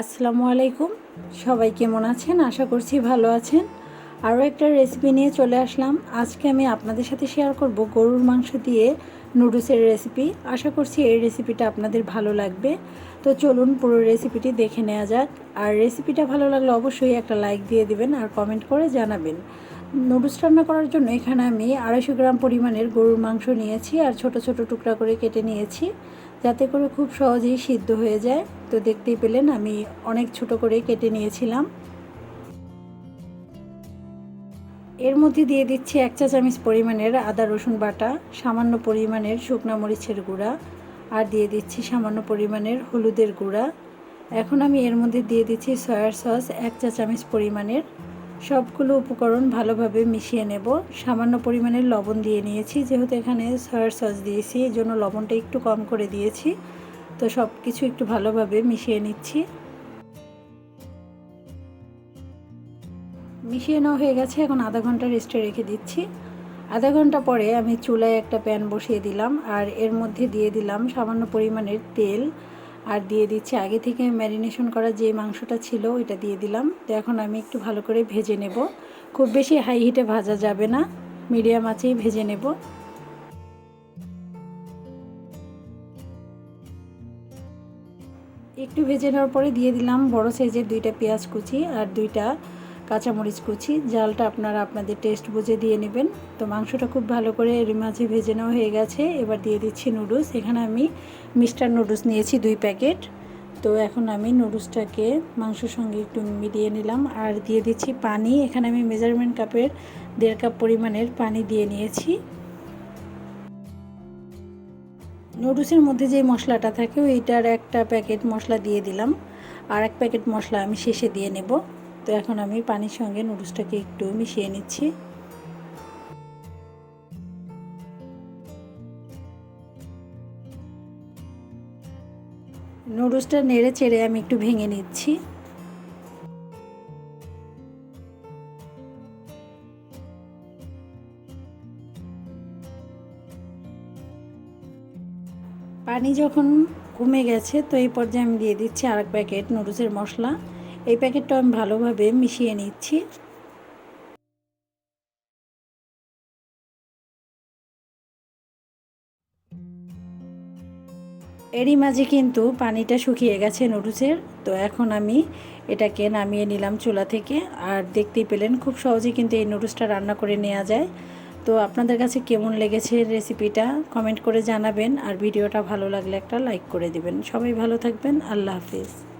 আসসালামু আলাইকুম। সবাই কেমন আছেন? আশা করছি ভালো আছেন। আরও একটা রেসিপি নিয়ে চলে আসলাম। আজকে আমি আপনাদের সাথে শেয়ার করব গরুর মাংস দিয়ে নুডলসের রেসিপি আশা করছি এই রেসিপিটা আপনাদের ভালো লাগবে। তো চলুন পুরো রেসিপিটি দেখে নেওয়া যাক। আর রেসিপিটা ভালো লাগলে অবশ্যই একটা লাইক দিয়ে দিবেন আর কমেন্ট করে জানাবেন। নুডলস রান্না করার জন্য এখানে আমি আড়াইশো গ্রাম পরিমাণের গরুর মাংস নিয়েছি আর ছোট ছোট টুকরা করে কেটে নিয়েছি। যাতে করে খুব সহজেই সিদ্ধ হয়ে যায়। তো দেখতেই পেলেন, আমি অনেক ছোট করে কেটে নিয়েছিলাম। এর মধ্যে দিয়ে দিচ্ছি এক চা চামচ পরিমাণের আদা রসুন বাটা, সামান্য পরিমাণের শুকনা মরিচের গুঁড়া, আর দিয়ে দিচ্ছি সামান্য পরিমাণের হলুদের গুঁড়া। এখন আমি এর মধ্যে দিয়ে দিচ্ছি সয়ার সস এক চা চামচ পরিমাণের। সবগুলো উপকরণ ভালোভাবে মিশিয়ে নেব। সামান্য পরিমাণের লবণ দিয়ে নিয়েছি, যেহেতু এখানে সয়ার সস দিয়েছি এই জন্য লবণটা একটু কম করে দিয়েছি। তো সব কিছু একটু ভালোভাবে মিশিয়ে নিচ্ছি। মিশিয়ে নেওয়া হয়ে গেছে, এখন আধা ঘণ্টা রেস্টে রেখে দিচ্ছি। আধা ঘণ্টা পরে আমি চুলায় একটা প্যান বসিয়ে দিলাম, আর এর মধ্যে দিয়ে দিলাম সামান্য পরিমাণের তেল, আর দিয়ে দিচ্ছি আগে থেকে ম্যারিনেশন করা যে মাংসটা ছিল ওইটা দিয়ে দিলাম। তো এখন আমি একটু ভালো করে ভেজে নেব। খুব বেশি হাই হিটে ভাজা যাবে না মিডিয়াম আঁচেই ভেজে নেব। একটু ভেজে নেওয়ার পরে দিয়ে দিলাম বড় সাইজের দুইটা পেঁয়াজ কুচি আর দুইটা কাঁচামরিচ কুচি। জালটা আপনারা আপনাদের টেস্ট বুঝে দিয়ে নেবেন। তো মাংসটা খুব ভালো করে এর মাঝে ভেজে নেওয়া হয়ে গেছে। এবার দিয়ে দিচ্ছি নুডলস এখানে আমি মিস্টার নুডলস নিয়েছি দুই প্যাকেট। তো এখন আমি নুডলসটাকে মাংসর সঙ্গে একটু মিলিয়ে নিলাম। আর দিয়ে দিচ্ছি পানি। এখানে আমি মেজারমেন্ট কাপের দেড় কাপ পরিমাণের পানি দিয়ে নিয়েছি। নুডলসের মধ্যে যে মশলাটা থাকে, ওইটার একটা প্যাকেট মশলা দিয়ে দিলাম। আর এক প্যাকেট মশলা আমি শেষে দিয়ে নেব। তো এখন আমি পানির সঙ্গে নুডলসটাকে একটু মিশিয়ে নিচ্ছি। নুডলসটা নেড়ে চেড়ে আমি একটু ভেঙে নিচ্ছি। পানি যখন কমে গেছে, তো এই পর্যায়ে আমি দিয়ে দিচ্ছি আরেক প্যাকেট নুডলসের মশলা। এই প্যাকেটটা আমি ভালোভাবে মিশিয়ে নিচ্ছি। এরই মাঝে কিন্তু পানিটা শুকিয়ে গেছে নুডলসের। তো এখন আমি এটাকে নামিয়ে নিলাম চুলা থেকে। আর দেখতেই পেলেন, খুব সহজে কিন্তু এই নুডলসটা রান্না করে নেওয়া যায়। তো আপনাদের কাছে কেমন লেগেছে রেসিপিটা কমেন্ট করে জানাবেন আর ভিডিওটা ভালো লাগলে একটা লাইক করে দিবেন। সবাই ভালো থাকবেন। আল্লাহ হাফিজ।